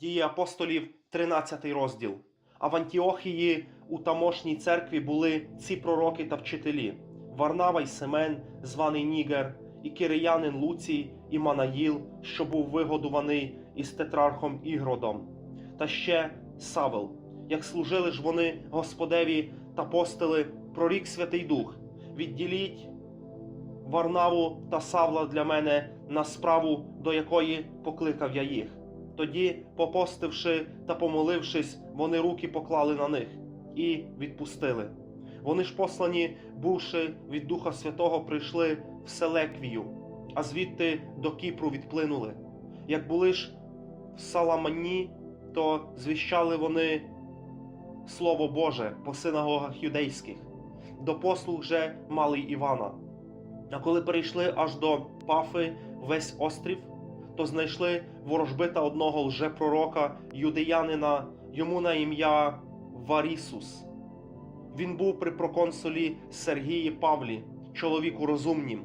Дії апостолів, 13 розділ. А в Антіохії у тамошній церкві були ці пророки та вчителі: Варнава й Семен, званий Нігер, і кириянин Луцій, і Манаїл, що був вигодуваний із тетрархом Ігродом, та ще Савел. Як служили ж вони Господеві та постили, прорік Святий Дух, відділіть Варнаву та Савла для мене на справу, до якої покликав я їх. Тоді, попостивши та помолившись, вони руки поклали на них і відпустили. Вони ж послані, бувши від Духа Святого, прийшли в Селеквію, а звідти до Кіпру відплинули. Як були ж в Саламані, то звіщали вони Слово Боже по синагогах юдейських. До послуг же мали Івана. А коли перейшли аж до Пафи весь острів, то знайшли ворожбита одного лжепророка, юдеянина, йому на ім'я Варісус. Він був при проконсулі Сергії Павлі, чоловіку розумнім,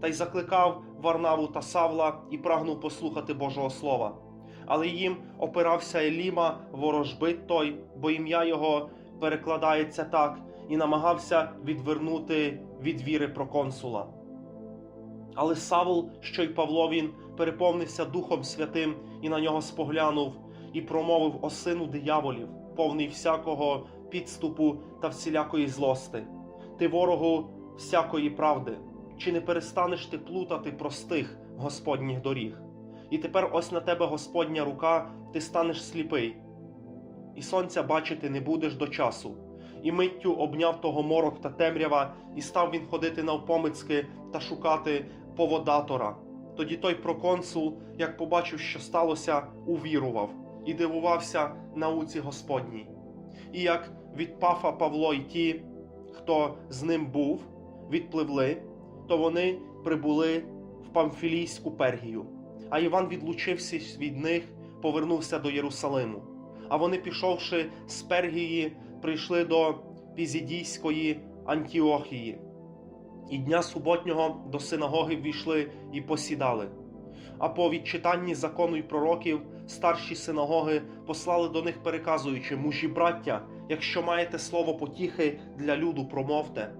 та й закликав Варнаву та Савла і прагнув послухати Божого Слова. Але їм опирався Еліма, ворожбит той, бо ім'я його перекладається так, і намагався відвернути від віри проконсула. Але Савл, що й Павло він, переповнився Духом Святим і на нього споглянув, і промовив о сину дияволів, повний всякого підступу та всілякої злости. Ти ворогу всякої правди, чи не перестанеш ти плутати простих Господніх доріг? І тепер ось на тебе Господня рука, ти станеш сліпий, і сонця бачити не будеш до часу. І миттю обняв того морок та темрява, і став він ходити навпомицьки та шукати поводатора. Тоді той проконсул, як побачив, що сталося, увірував і дивувався науці Господній. І як від Пафа Павло й ті, хто з ним був, відпливли, то вони прибули в Памфілійську Пергію. А Іван, відлучився від них, повернувся до Єрусалиму. А вони, пішовши з Пергії, прийшли до Пізідійської Антіохії. І дня суботнього до синагоги ввійшли і посідали. А по відчитанні закону й пророків старші синагоги послали до них, переказуючи мужі браття, якщо маєте слово потіхи для люду, промовте.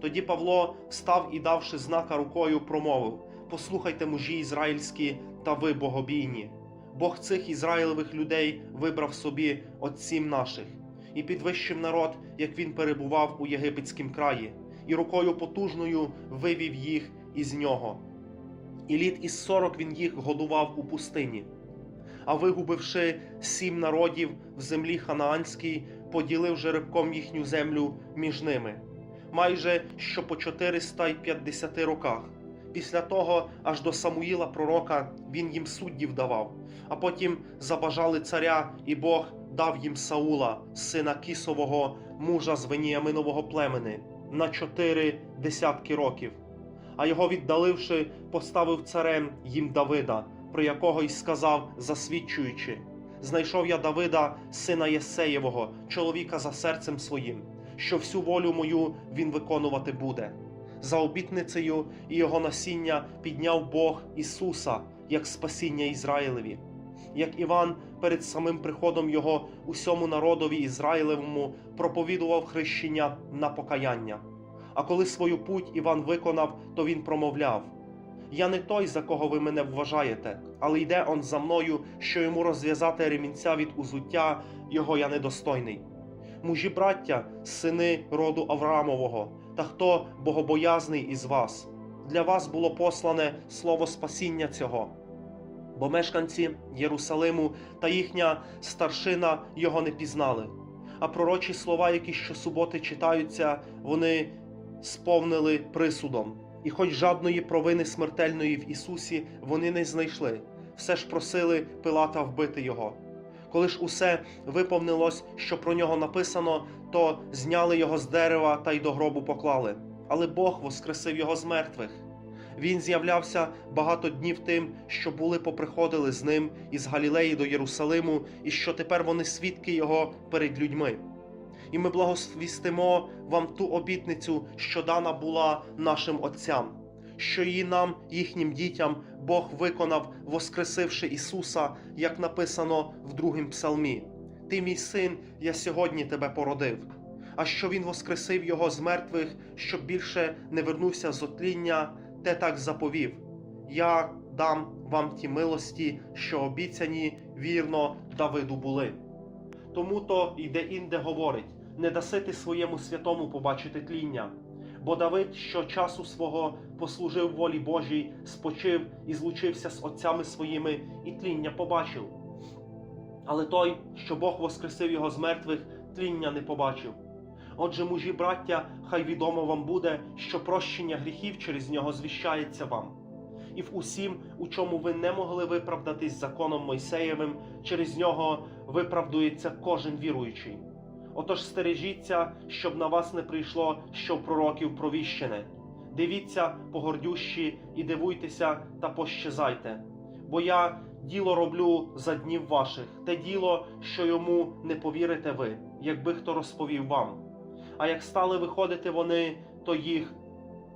Тоді Павло встав і, давши знака рукою, промовив: Послухайте, мужі ізраїльські та ви богобійні. Бог цих ізраїлевих людей вибрав собі отців наших і підвищив народ, як він перебував у єгипетськім краї, і рукою потужною вивів їх із нього. І літ із сорок він їх годував у пустині. А вигубивши сім народів в землі ханаанській, поділив жеребком їхню землю між ними, майже що по 450 роках. Після того аж до Самуїла пророка він їм суддів давав, а потім забажали царя, і Бог дав їм Саула, сина Кісового, мужа з Веніяминового племени, на чотири десятки років. А його віддаливши, поставив царем їм Давида, про якого й сказав, засвідчуючи: Знайшов я Давида, сина Єсеєвого, чоловіка за серцем своїм, що всю волю мою він виконувати буде. За обітницею і його насіння підняв Бог Ісуса як спасіння Ізраїлеві. Як Іван перед самим приходом його усьому народові Ізраїлевому проповідував хрещення на покаяння. А коли свою путь Іван виконав, то він промовляв: Я не той, за кого ви мене вважаєте, але йде он за мною, що йому розв'язати ремінця від узуття, його я недостойний. Мужі браття, сини роду Авраамового, та хто богобоязний із вас, для вас було послане слово спасіння цього. Бо мешканці Єрусалиму та їхня старшина його не пізнали. А пророчі слова, які щосуботи читаються, вони сповнили присудом. І хоч жадної провини смертельної в Ісусі вони не знайшли, все ж просили Пилата вбити його. Коли ж усе виповнилось, що про нього написано, то зняли його з дерева та й до гробу поклали. Але Бог воскресив його з мертвих. Він з'являвся багато днів тим, що були поприходили з ним із Галілеї до Єрусалиму, і що тепер вони свідки його перед людьми. І ми благословістимо вам ту обітницю, що дана була нашим отцям, що і нам, їхнім дітям, Бог виконав, воскресивши Ісуса, як написано в другім псалмі. Ти, мій син, я сьогодні тебе породив. А що він воскресив його з мертвих, щоб більше не вернувся з отління, те так заповів. Я дам вам ті милості, що обіцяні вірно Давиду були. Тому то йде інде говорить: не даси ти своєму святому побачити тління. Бо Давид, що часу свого послужив волі Божій, спочив і злучився з отцями своїми, і тління побачив. Але той, що Бог воскресив його з мертвих, тління не побачив. Отже, мужі, браття, хай відомо вам буде, що прощення гріхів через нього звіщається вам. І в усім, у чому ви не могли виправдатись законом Мойсеєвим, через нього виправдується кожен віруючий. Отож стережіться, щоб на вас не прийшло, що в пророків провіщене. Дивіться, погордющі, і дивуйтеся та пощезайте. Бо я діло роблю за днів ваших, те діло, що йому не повірите ви, якби хто розповів вам. А як стали виходити вони, то їх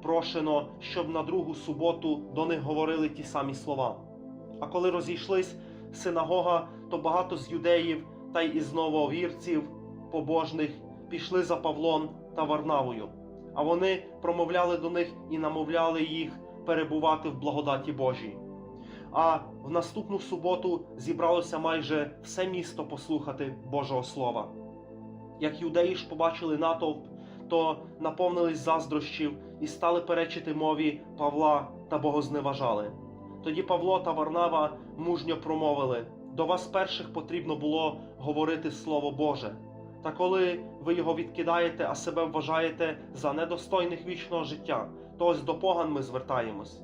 прошено, щоб на другу суботу до них говорили ті самі слова. А коли розійшлись синагога, то багато з юдеїв та й із нововірців побожних пішли за Павлом та Варнавою. А вони промовляли до них і намовляли їх перебувати в благодаті Божій. А в наступну суботу зібралося майже все місто послухати Божого Слова. Як юдеї ж побачили натовп, то наповнились заздрощів і стали перечити мові Павла та богозневажали. Тоді Павло та Варнава мужньо промовили: до вас перших потрібно було говорити Слово Боже. Та коли ви його відкидаєте, а себе вважаєте за недостойних вічного життя, то ось до поган ми звертаємось.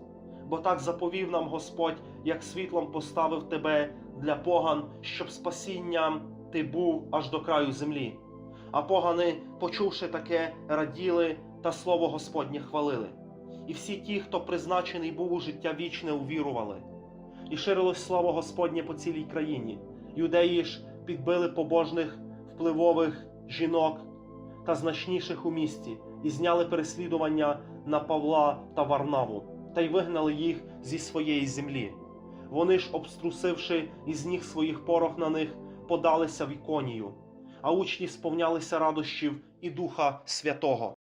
Бо так заповів нам Господь, як світлом поставив тебе для поган, щоб спасінням ти був аж до краю землі. А погани, почувши таке, раділи та слово Господнє хвалили. І всі ті, хто призначений був у життя вічне, увірували. І ширилось слово Господнє по цілій країні. Юдеї ж підбили побожних впливових жінок та значніших у місті, і зняли переслідування на Павла та Варнаву, та й вигнали їх зі своєї землі. Вони ж, обструсивши із ніг своїх порох на них, подалися в іконію, а учні сповнялися радощів і Духа Святого.